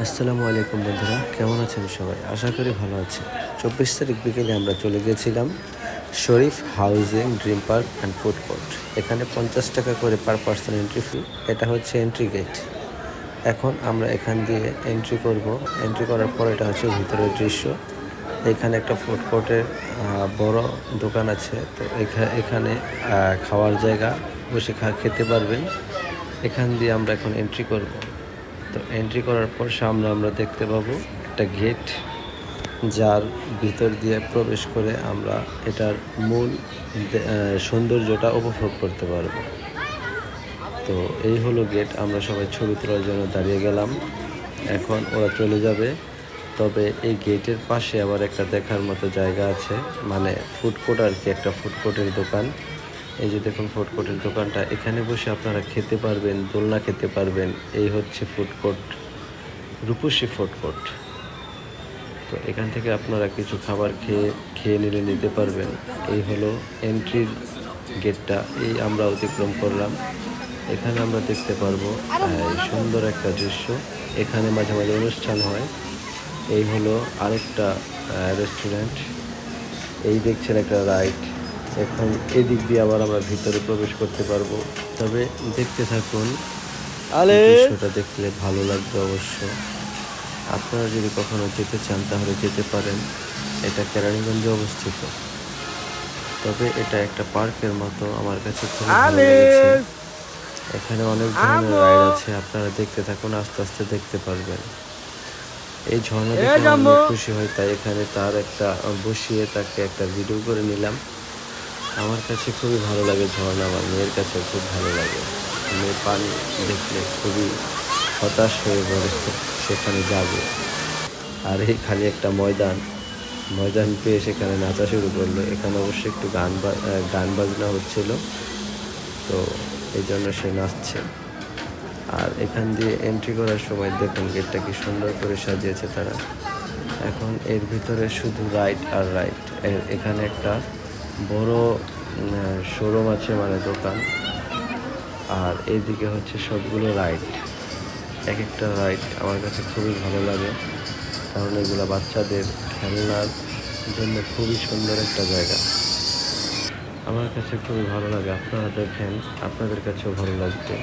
আসসালামু আলাইকুম বন্ধুরা, কেমন আছেন সবাই? আশা করি ভালো আছেন। চব্বিশ তারিখ বিকেলে আমরা চলে গেছিলাম Sharif housing dream park and food court. এখানে পঞ্চাশ টাকা করে পার পার্সন এন্ট্রি ফি এটা হচ্ছে এন্ট্রি গেট এখন আমরা এখান দিয়ে এন্ট্রি করব। এন্ট্রি করার পর এটা হচ্ছে ভিতরের দৃশ্য। এখানে একটা ফুড কোর্টের বড় দোকান আছে। তো এখা- এখানে খাওয়ার জায়গা। বসে খা, খেতে পারবেন। এখান দিয়ে আমরা এখন এন্ট্রি করব। তো এন্ট্রি করার পর সামনে আমরা দেখতে পাবো একটা গেট যার ভিতর দিয়ে প্রবেশ করে আমরা এটার মূল সৌন্দর্যটা উপভোগ করতে পারব। তো এই হলো গেট আমরা সবাই ছবি তোলার জন্য দাঁড়িয়ে গেলাম। এখন ওরা চলে যাবে। তবে এই গেটের পাশে আবার একটা দেখার মতো জায়গা আছে। মানে ফুড কোর্ট আর কি, একটা ফুড কোর্টের দোকান। এই যে দেখুন ফুড কোর্টের দোকানটা, এখানে বসে আপনারা খেতে পারবেন, দোলনা খেতে পারবেন। এই হচ্ছে food court Rupshi food court তো এখান থেকে আপনারা কিছু খাবার খেয়ে খেয়ে নিলে নিতে পারবেন। এই হলো এন্ট্রির গেটটা এই আমরা অতিক্রম করলাম। এখানে আমরা দেখতে পারব সুন্দর একটা দৃশ্য। এখানে মাঝে মাঝে অনুষ্ঠান হয়। এই হলো আরেকটা রেস্টুরেন্ট এই দেখছেন একটা রাইড এখন এদিক দিয়ে আবার আমরা ভিতরে প্রবেশ করতে পারব। তবে দেখতে থাকুন দৃশ্যটা দেখলে ভালো লাগবে অবশ্য আপনারা যদি কখনো যেতে চান তাহলে যেতে পারেন। এটা কেরানীগঞ্জে অবস্থিত। তবে এটা একটা পার্কের মতো আমার কাছে খুব ভালো লেগেছে। এখানে অনেক ধরনের রাইড আছে আপনারা দেখতে থাকুন আস্তে আস্তে দেখতে পারবেন। এই ঝর্ণা দেখে আমি খুশি হই তাই এখানে তার একটা বসিয়ে তাকে একটা ভিডিও করে নিলাম। আমার কাছে খুবই ভালো লাগে ঝর্ণা আমার মেয়ের কাছে খুব ভালো লাগে। মেয়ে পানি দেখলে খুবই হতাশ হয়ে পড়ে সেখানে যাবে। আর এই খালি একটা ময়দান ময়দান পেয়ে সেখানে নাচা শুরু করল। এখানে অবশ্যই একটু গান গান বাজনা হচ্ছিল, তো এই জন্য সে নাচছে। আর এখান দিয়ে এন্ট্রি করার সময় দেখুন গেটটা কি সুন্দর করে সাজিয়েছে তারা। এখন এর ভিতরে শুধু রাইট আর রাইড এখানে একটা বড় শোরুম আছে মানে দোকান। আর এইদিকে হচ্ছে সবগুলো রাইড এক একটা রাইড আমার কাছে খুবই ভালো লাগে। কারণ এগুলো বাচ্চাদের খেলনার জন্য খুবই সুন্দর একটা জায়গা। আমার কাছে খুবই ভালো লাগে। আপনারা দেখেন, আপনাদের কাছেও ভালো লাগবে।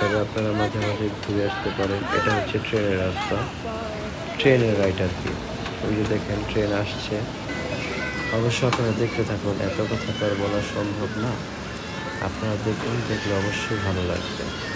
তবে আপনারা মাঝে মাঝে ঘুরে আসতে পারেন। এটা হচ্ছে ট্রেনের রাস্তা। ট্রেনের রাইড আর কি। ওই যে দেখেন, ট্রেন আসছে। অবশ্য আপনারা দেখতে থাকুন, এত কথা তো আর বলা সম্ভব না। আপনারা দেখুন, দেখলে অবশ্যই ভালো লাগবে।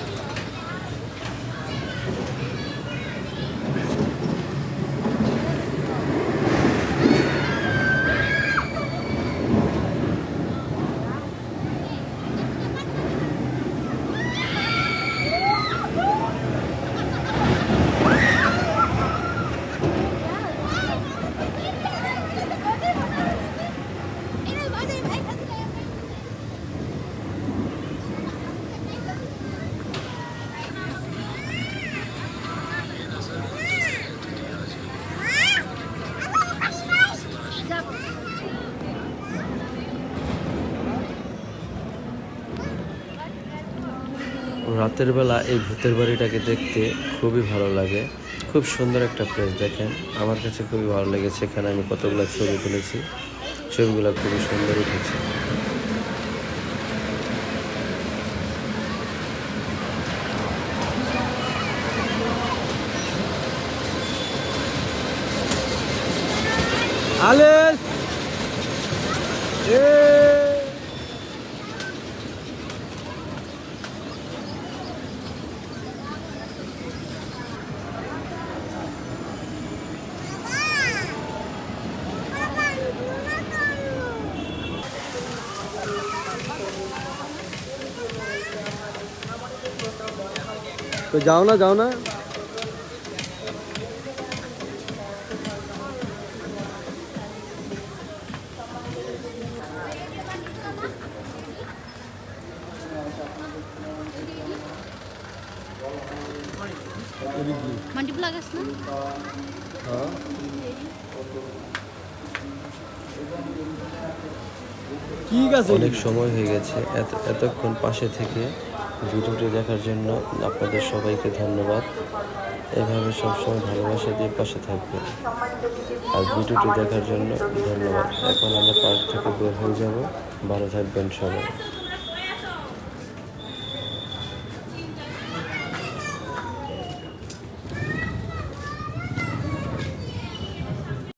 রাতের বেলা এই ভূতের বাড়িটাকে দেখতে খুবই ভালো লাগে। খুব সুন্দর একটা প্লেস দেখেন। আমার কাছে খুবই ভালো লেগেছে। এখানে আমি কতগুলো ছবি তুলেছি। ছবিগুলো খুবই সুন্দর উঠেছে। Alles! তো যাও না যাও না। মাল্টিপ্ল লাগাস না ঠিক আছে অনেক সময় হয়ে গেছে এত এতক্ষণ পাশে থেকে ভিডিওটি দেখার জন্য আপনাদের সবাইকে ধন্যবাদ। এভাবে সবসময় ভালোবাসা দিয়ে পাশে থাকবেন। আর ভিডিওটি দেখার জন্য ধন্যবাদ। এখন আমরা পার্ক থেকে বের হয়ে যাব। ভালো থাকবেন সবাই।